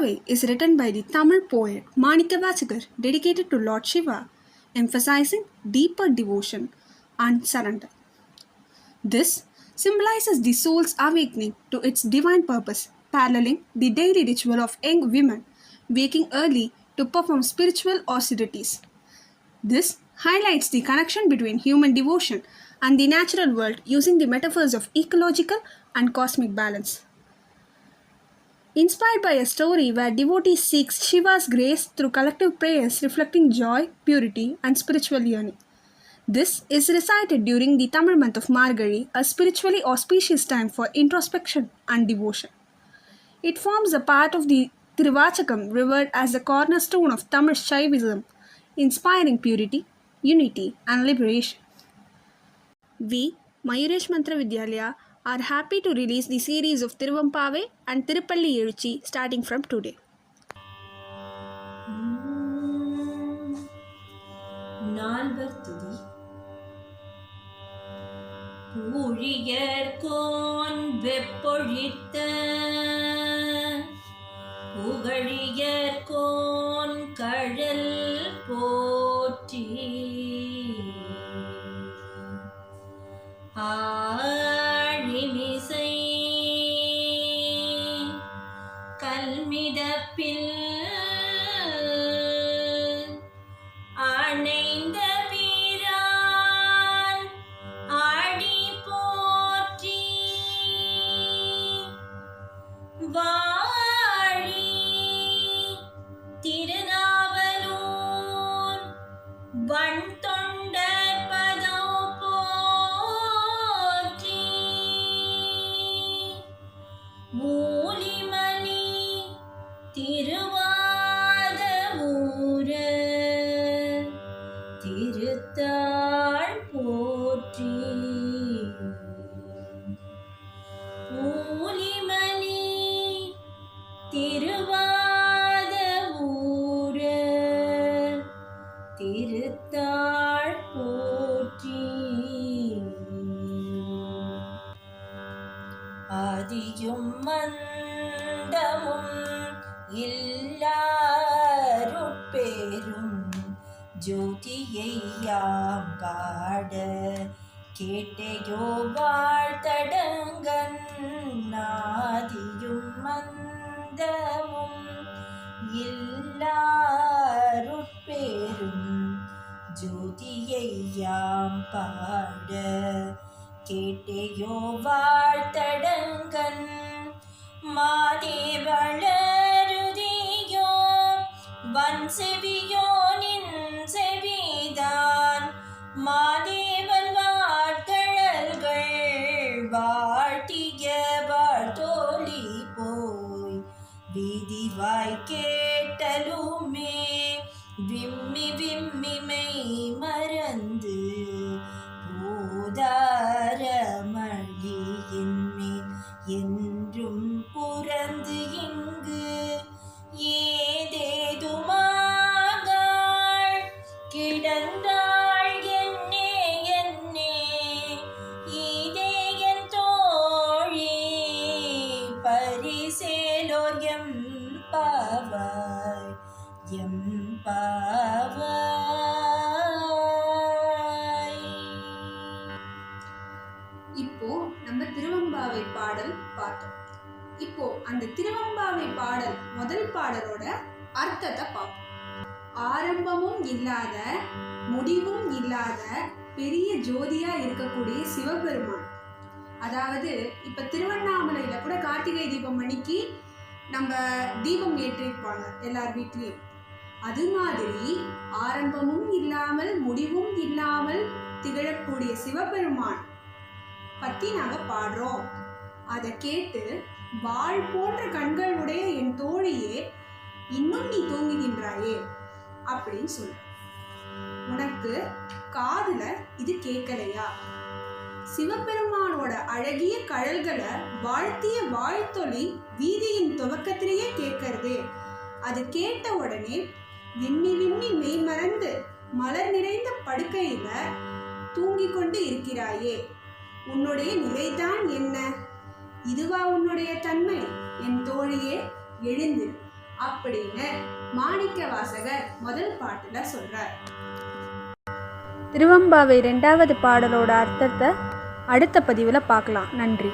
Tirumbavi is written by the Tamil poet Manikavachikar dedicated to Lord Shiva, emphasizing deeper devotion and surrender. This symbolizes the soul's awakening to its divine purpose, paralleling the daily ritual of young women waking early to perform spiritual austerities. This highlights the connection between human devotion and the natural world using the metaphors of ecological and cosmic balance. Inspired by a story where devotees seek Shiva's grace through collective prayers reflecting joy, purity, and spiritual yearning. This is recited during the Tamil month of Margari, a spiritually auspicious time for introspection and devotion. It forms a part of the Tiruvachakam, revered as the cornerstone of Tamil Shaivism, inspiring purity, unity, and liberation. We, Mayuresh Mantra Vidyalaya, are happy to release the series of thiruvampave and Tirupalli Eluchi starting from today. நால்வர் துதி ஊழியர்கோன் வெப்பொழித்த புகழியர்கோன் கழல் போற்றி ஆழிமிசை அணைந்த Veyron ஆடி போற்றி வாழி திரு திருத்தாள் போற்றி. மூலிமலி திருவாத ஊர திருத்தாள் போற்றி. ஆதியும் மந்தமும் இல்லாருட்பேரும் ஜோதியை யாம் பாட கேட்டையோ வாழ்த்தடங்கன் நாதியும் மந்தமும் இல்லாருட்பேரும் ஜோதியை யாம் பாட கேட்டையோ வாழ்த்தடங்கன் மாதே வளருதியோ வன் வீதிவாய் கேட்டலுமே விம்மி விம்மிமை மறந்து போதார மழியின்மை என்றும் புறந்து இங்கு ஏதேதுமாகாள் கிடந்தாள் என்னே என்னே இதே என் தோழி பரிசேலோர் எம் பாவாய் எம் பாவாய். இப்போ நம்ம திருவம்பாவை பாடல் பார்த்தோம். இப்போ அந்த திருவம்பாவை பாடல் முதல் பாடலோட அர்த்தத்தை பார்ப்போம். ஆரம்பமும் இல்லாத முடிவும் இல்லாத பெரிய ஜோதியா இருக்கக்கூடிய சிவபெருமான். அதாவது இப்ப திருவண்ணாமலையில கூட கார்த்திகை தீபம் அன்னைக்கு நம்ம தீபம் ஏற்றிருப்பாங்க எல்லார் வீட்லேயும். அது மாதிரி ஆரம்பமும் இல்லாமல் முடிவும் இல்லாமல் திகழக்கூடிய சிவபெருமான் பற்றி நாங்கள் பாடுறோம். அதை கேட்டு வாழ் போன்ற கண்களுடைய என் தோழியே இன்னும் நீ தூங்குகின்றாயே அப்படின்னு சொல்ல உனக்கு காதுல இது கேட்கலையா? சிவபெருமானோட அழகிய கழல்களை வாழ்த்திய வாழ்த்தொலி வீதி துவக்கத்திலேயே கேட்கறதே. அது கேட்ட உடனே விம்மி விம்மி மெய் மறந்து மலர் நிறைந்த படுக்கையில தூங்கிக் கொண்டு இருக்கிறாயே. உன்னுடைய நிலைதான் என்ன? இதுவா உன்னுடைய தன்மை? என் தோழியே எழுந்து அப்படின்னு மாணிக்க வாசகர் முதல் பாட்டுல சொல்றார். திருவம்பாவை ரெண்டாவது பாடலோட அர்த்தத்தை அடுத்த பதிவில் பார்க்கலாம். நன்றி.